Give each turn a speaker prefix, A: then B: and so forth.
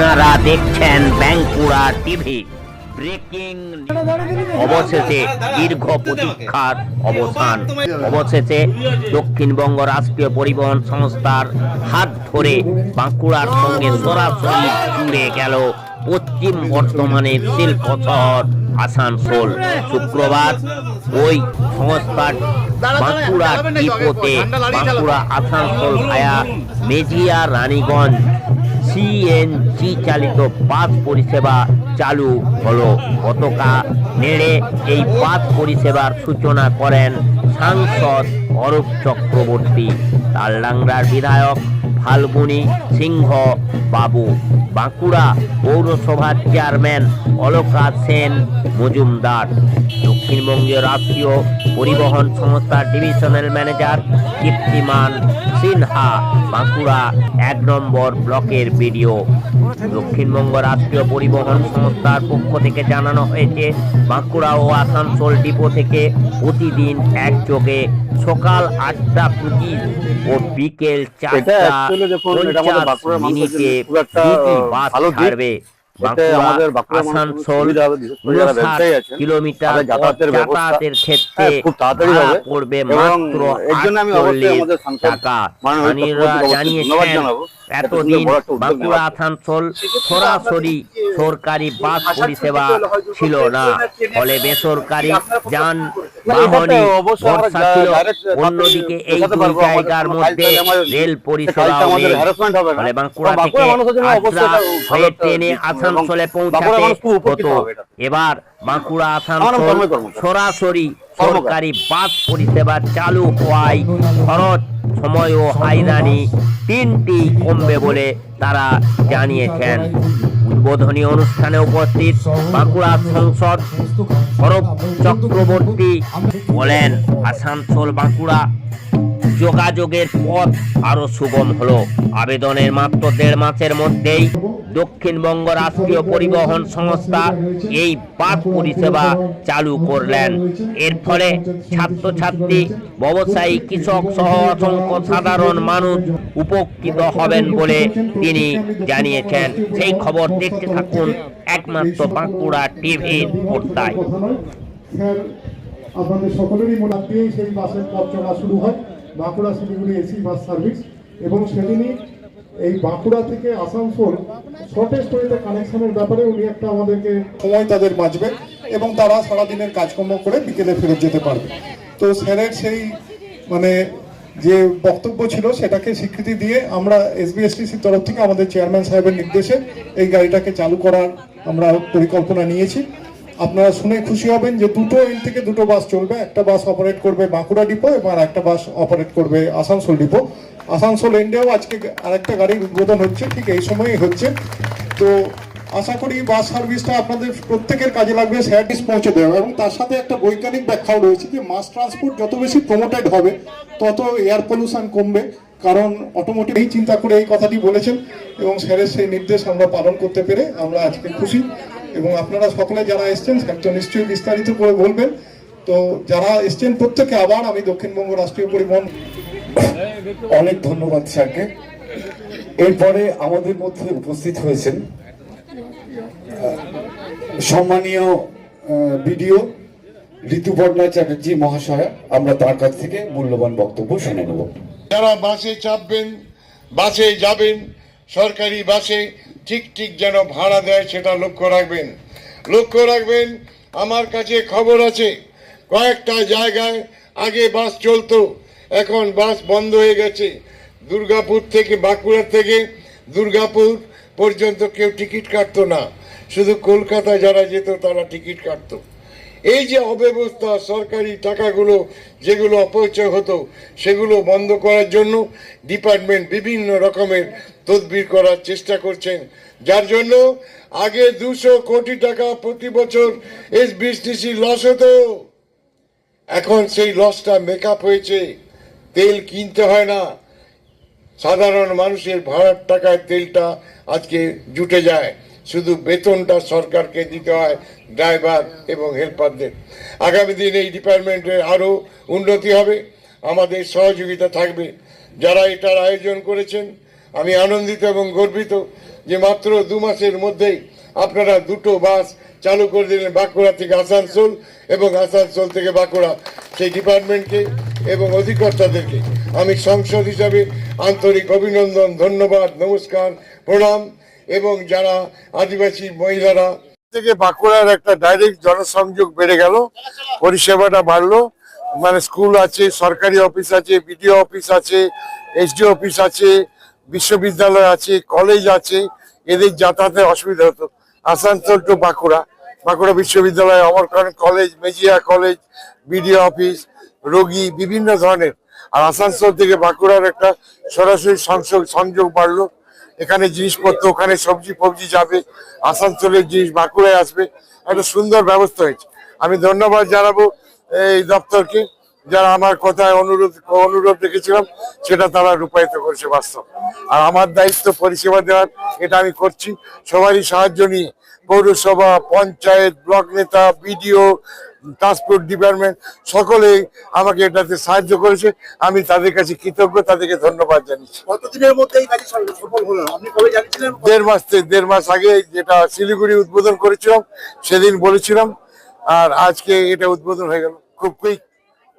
A: আপনারা দেখছেন Bankura TV. Breaking অবশেষে দীর্ঘ প্রতীক্ষার অবসান। অবশেষে দক্ষিণবঙ্গ রাষ্ট্রীয় পরিবহন সংস্থার হাত ধরে বাঁকুড়ার সঙ্গে সরাসরি জুড়ে গেল পশ্চিম বর্ধমানের শিল্প শহর আসানসোল। শুক্রবার ওই সংস্থার বাঁকুড়া ডিপোতে বাঁকুড়া আসানসোল ভায়া মেজিয়া রানীগঞ্জ সিএনজি চালিত বাস পরিষেবা চালু হলো। গতকাল নেড়ে এই বাস পরিষেবার সূচনা করেন সাংসদ অরূপ চক্রবর্তী। তালডাংরার বিধায়ক ফাল্গুনী সিংহ বাবু। বাঁকুড়া পৌরসভার চেয়ারম্যান অলকা সেন মজুমদার। দক্ষিণবঙ্গীয় রাষ্ট্রীয় পরিবহন সংস্থার ডিভিশনাল ম্যানেজার কীর্তিমান সিনহা। বাঁকুড়া এক নম্বর ব্লকের বিডিও। দক্ষিণবঙ্গ রাষ্ট্রীয় পরিবহন সংস্থার পক্ষ থেকে জানানো হয়েছে বাঁকুড়া ও আসানসোল ডিপো থেকে প্রতিদিন একযোগে সকাল আটটা পঁচিশ ও বিকেল চারটা মিনিটে
B: ভালো
A: ছাড়বে।
B: আমাদের
A: আসানসোল কিলোমিটার
B: যাতায়াতের
A: ক্ষেত্রে
B: হ্যাঁ, খুব তাড়াতাড়ি
A: পড়বে মাত্র টাকা। জানিয়েছেন এতদিন বাঁকুড়া আসানসোল সরাসরি সরকারি বাস পরিষেবা ছিল না। ফলে বেসরকারি যান ভরসা ছিল অন্যদিকে এই দুই জায়গার মধ্যে রেল পরিষেবা। ফলে বাঁকুড়া থেকে হয়ে ট্রেনে আসানসোলে পৌঁছাতে হতো এবার বাঁকুড়া আসানসোল সরাসরি সরকারি বাস পরিষেবা চালু হওয়ায় খরচ সময় ও হাইরানি তিনটি কমবে বলে তারা জানিয়েছেন। উদ্বোধনী অনুষ্ঠানে উপস্থিত বাঁকুড়া সংসদ সৌরভ চক্রবর্তী বলেন, আসানসোল, বাঁকুড়া যোগাযোগের পথ আরও সুগম হলো। আবেদনের মাত্র দেড় মাসের মধ্যেই দক্ষিণবঙ্গ রাষ্ট্রীয় পরিবহন সংস্থা এই বাস পরিষেবা চালু করলেন। এর ফলে ছাত্রছাত্রী, ব্যবসায়ী, কৃষক সহ অসংখ্য সাধারণ মানুষ উপকৃত হবেন বলে তিনি জানিয়েছেন। সেই খবর দেখতে থাকুন একমাত্র বাঁকুড়া টিভির পর্দায়।
C: আপনাদের সকলেরই মনে দিয়েই সেই বাসের পথ চলা শুরু হয়। Bankura Siliguri AC bus service এবং সেদিনই এই বাঁকুড়া থেকে আসানসোল শর্টেস্ট ওয়েতে কানেকশনের ব্যাপারে উনি একটা আমাদেরকে সময় তাদের বাঁচবে এবং তারা সারাদিনের কাজকর্ম করে বিকেলে ফেরত যেতে পারবে। তো স্যারের সেই মানে যে বক্তব্য ছিল সেটাকে স্বীকৃতি দিয়ে আমরা এসবিএসটিসির তরফ থেকে আমাদের চেয়ারম্যান সাহেবের নির্দেশে এই গাড়িটাকে চালু করার আমরা পরিকল্পনা নিয়েছি। আপনারা শুনে খুশি হবেন যে দুটো এন্ড থেকে দুটো বাস চলবে। একটা বাস অপারেট করবে বাঁকুড়া ডিপো এবং আর একটা বাস অপারেট করবে আসানসোল ডিপো। আসানসোল এন্ডেও আজকে আরেকটা গাড়ির উদ্বোধন হচ্ছে, ঠিক এই সময়ই হচ্ছে। তো আশা করি বাস সার্ভিসটা আপনাদের প্রত্যেকের কাজে লাগবে স্যাটিস পৌঁছে দেওয়া। এবং তার সাথে একটা বৈজ্ঞানিক ব্যাখ্যাও রয়েছে যে মাস ট্রান্সপোর্ট যত বেশি প্রমোটেড হবে, তত এয়ার পলিউশন কমবে। কারণ অটোমোটিভ এই চিন্তা করে এই কথাটি বলেছেন এবং স্যারের সেই নির্দেশ আমরা পালন করতে পেরে আমরা আজকে খুশি। এবং আপনারা সকলে যারা এসছেন স্যার তো নিশ্চয়ই বিস্তারিত করে বলবেন। তো যারা এসছেন প্রত্যেকে আবার আমি দক্ষিণবঙ্গ রাষ্ট্রীয় পরিবহন
D: অনেক ধন্যবাদ স্যারকে। এরপরে আমাদের মধ্যে উপস্থিত হয়েছেন সম্মানীয় বিডিও ঋতুপর্ণা চ্যাটার্জি মহাশয়া, আমরা তার কাছ থেকে মূল্যবান বক্তব্য শুনে নেব।
E: যারা বাসে চাপবেন, বাসে যাবেন, সরকারি বাসে ঠিক ঠিক যেন ভাড়া দেয় সেটা লক্ষ্য রাখবেন। লক্ষ্য রাখবেন, আমার কাছে খবর আছে, কয়েকটা জায়গায় আগে বাস চলতো, এখন বাস বন্ধ হয়ে গেছে। দুর্গাপুর থেকে বাঁকুড়া থেকে দুর্গাপুর পর্যন্ত কেউ টিকিট কাটতো না। শুধু কলকাতা যারা যেত, তারা টিকিট কাটতো। এই যে অব্যবস্থা, সরকারি টাকাগুলো যেগুলো অপচয় হতো, সেগুলো বন্ধ করার জন্য ডিপার্টমেন্ট বিভিন্ন রকমের তদবির করার চেষ্টা করছেন। যার জন্য আগে দুশো কোটি টাকা প্রতি বছর এস বিএসটিসি লস হতো। এখন সেই লসটা মেকআপ হয়েছে। তেল কিনতে হয় না। সাধারণ মানুষের ভাড়ার টাকায় তেলটা আজকে জুটে যায়। শুধু বেতনটা সরকারকে দিতে হয় ড্রাইভার এবং হেল্পারদের। আগামী দিনে এই ডিপার্টমেন্টের আরও উন্নতি হবে, আমাদের সহযোগিতা থাকবে। যারা এটার আয়োজন করেছেন, আমি আনন্দিত এবং গর্বিত যে মাত্র দু মাসের মধ্যেই আপনারা দুটো বাস চালু করে দিলেন বাঁকুড়া থেকে আসানসোল এবং আসানসোল থেকে বাঁকুড়া। সেই ডিপার্টমেন্টকে এবং অধিকর্তাদেরকে আমি সংসদ হিসাবে আন্তরিক অভিনন্দন, ধন্যবাদ, নমস্কার, প্রণাম, এবং যারা আদিবাসী মহিলারা থেকে বাঁকুড়ার একটা ডাইরেক্ট জনসংযোগ বেড়ে গেল, পরিষেবাটা বাড়লো। মানে স্কুল আছে, সরকারি অফিস আছে, বিডিও অফিস আছে, এসডি অফিস আছে, বিশ্ববিদ্যালয় আছে, কলেজ আছে, এদের যাতায়াতে অসুবিধা হতো। আসানসোল টু বাঁকুড়া। বাঁকুড়া বিশ্ববিদ্যালয় Amarkaran college, Mejia college, BDO office, রোগী, বিভিন্ন ধরনের। আর আসানসোল থেকে বাঁকুড়ার একটা সরাসরি সংযোগ সংযোগ বাড়লো। এখানে জিনিসপত্র, ওখানে সবজি ফবজি যাবে, আসানসোলের জিনিস বাঁকুড়ায় আসবে। একটা সুন্দর ব্যবস্থা হয়েছে। আমি ধন্যবাদ জানাব এই দপ্তরকে। যারা আমার কথায় অনুরোধ অনুরোধ রেখেছিলাম সেটা তারা রূপায়িত করেছে বাস্তব। আর আমার দায়িত্ব পরিষেবা দেওয়ার এটা আমি করছি। সবারই সাহায্য নিয়ে পৌরসভা পঞ্চায়েত ব্লক নেতা বিডিও ট্রান্সপোর্ট ডিপার্টমেন্ট সকলেই আমাকে এটাতে সাহায্য করেছে। আমি তাদের কাছে কৃতজ্ঞ তাদেরকে ধন্যবাদ জানিয়েছি।
B: কতদিনের মধ্যে
E: দেড় মাস থেকে দেড় মাস আগে যেটা শিলিগুড়ি উদ্বোধন করেছিলাম সেদিন বলেছিলাম আর আজকে এটা উদ্বোধন হয়ে গেল। খুব কুইক